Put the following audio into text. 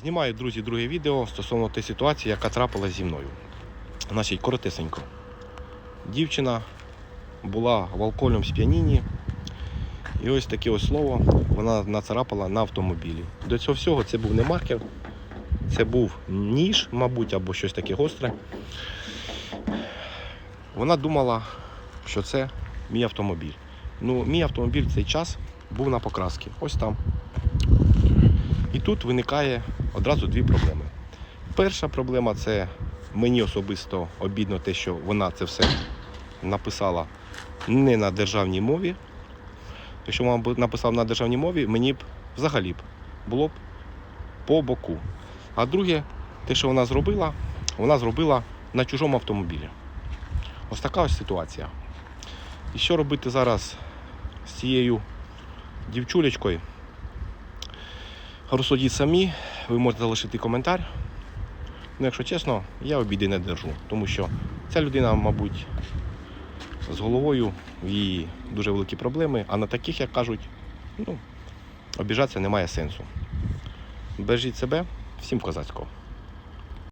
Знімаю, друзі, друге відео стосовно тієї ситуації, яка трапилась зі мною. Значить, коротесенько. Дівчина була в алкогольному сп'янінні. І ось таке ось слово вона нацарапала на автомобілі. До цього всього це був не маркер, це був ніж, мабуть, або щось таке гостре. Вона думала, що це мій автомобіль. Ну, мій автомобіль в цей час був на покрасці. Ось там. І тут виникає одразу дві проблеми. Перша проблема це мені особисто обідно те, що вона це все написала не на державній мові. Якщо вона б написала на державній мові, мені б взагалі б було б по боку. А друге, те, що вона зробила, вона зробила на чужому автомобілі. Ось така ось ситуація. І що робити зараз з цією дівчулечкою? Розсудіть самі, ви можете залишити коментар. Ну, якщо чесно, я обіди не держу, тому що ця людина, мабуть, з головою в її дуже великі проблеми, а на таких, як кажуть, ну, обіжатися немає сенсу. Бережіть себе, всім козацького.